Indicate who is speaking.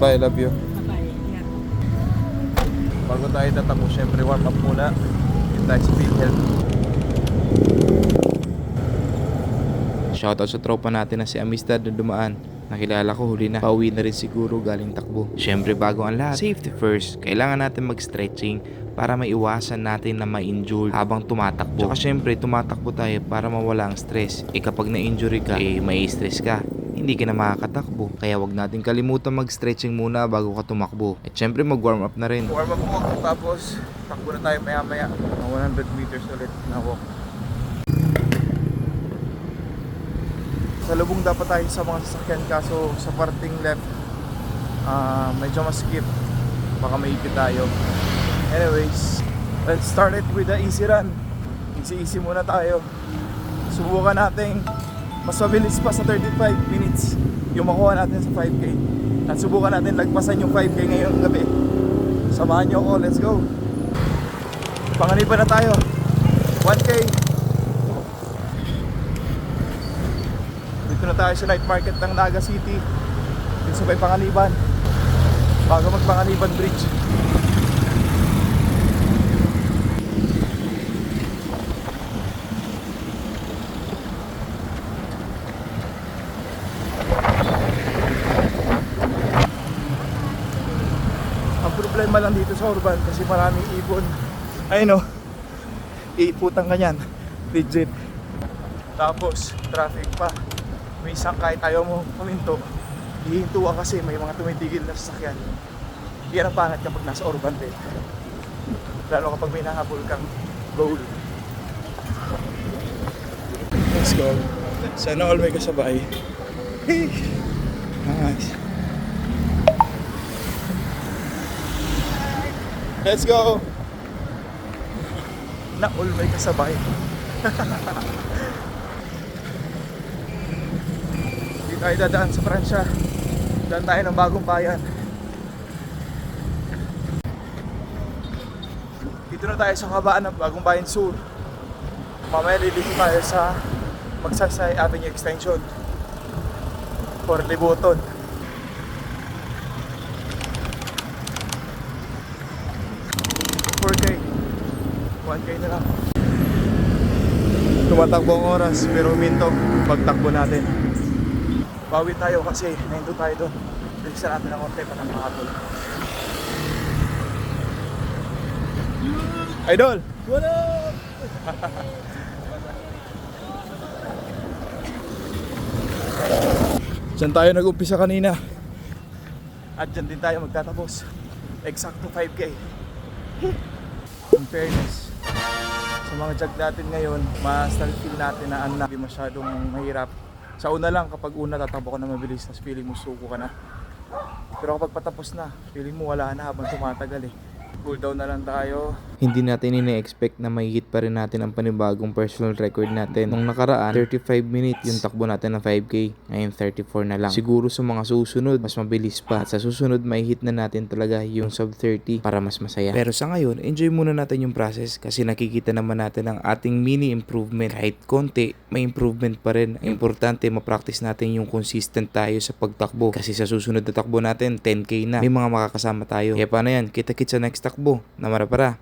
Speaker 1: Bye, love you.
Speaker 2: Bye-bye. Ingat.
Speaker 1: Bago tayo tatapos, syempre warm up muna. Yung tayo sa PhilHealth. Shoutout sa tropa natin na si Amistad na dumaan. Nakilala ko huli na. Pauwi na rin siguro galing takbo. Syempre bago ang lahat, safety first. Kailangan natin mag-stretching para maiwasan natin na ma-injure habang tumatakbo. Tsaka syempre tumatakbo tayo para mawala ang stress. Eh kapag na-injury ka, eh may stress ka hindi ka na makakatakbo. Kaya wag natin kalimutan mag-stretching muna bago ka tumakbo. At syempre mag-warm up na rin. Warm up mo tapos takbo na tayo maya maya. 100 meters ulit na walk. Sa lubong dapat tayo sa mga sasakyan kaso sa parting left ah medyo maskip. Baka maipit tayo. Anyways, let's start it with the easy run. Easy easy muna tayo. Subukan natin mas mabilis pa sa 35 minutes yung makuha natin sa 5K. At subukan natin lagpasan yung 5K ngayong gabi. Samahan nyo ako, let's go. Panganiban na tayo. 1K. Dito na tayo sa night market ng Naga City. Dito sa may Panganiban. Bago magpanganiban bridge. Problema lang dito sa urban kasi maraming ibon. Ayun o. Iiputan ka niyan. Legit. Tapos, traffic pa. Minsan kahit ayaw mo puminto, hihinto ka kasi may mga tumitigil na sasakyan. Yan ang pangat kapag nasa urban din. Lalo kapag may nahabol kang goal. Let's go. Sana all may kasabay. Hey. Nice. Let's go! Na all may kasabay. Hindi tayo dadaan sa Pransya. Daan tayo ng bagong bayan. Dito na tayo sa kabaan ng bagong bayan Sur. Mamaya lilito tayo sa Magsaysay Avenue Extension. For Libuton. 1K na lang. Tumatakbo ang oras pero minto pagtakbo natin. Bawi tayo kasi nahinto tayo doon. Bilisan natin ang konti para makatol. Idol! What up? Diyan tayo nag-umpisa kanina. At dyan din tayo magtatapos. Exacto 5K. In fairness, mga jog natin ngayon, mas feel natin na ano na, hindi masyadong mahirap. Sa una lang, kapag una tatakbo ka na mabilis, tas feeling mo suko ka na. Pero kapag patapos na, feeling mo wala na habang tumatagal eh. Cool down na lang tayo. Hindi natin ine-expect na may hit pa rin natin ang panibagong personal record natin. Nung nakaraan, 35 minutes yung takbo natin ng 5K. Ngayon 34 na lang. Siguro sa mga susunod, mas mabilis pa. At sa susunod, may hit na natin talaga yung sub 30 para mas masaya. Pero sa ngayon, enjoy muna natin yung process kasi nakikita naman natin ang ating mini improvement. Kahit konti, may improvement pa rin. Importante, ma-practice natin yung consistent tayo sa pagtakbo. Kasi sa susunod na takbo natin, 10K na. May mga makakasama tayo. Kaya paano yan? Kita-kits sa next takbo. Namara para.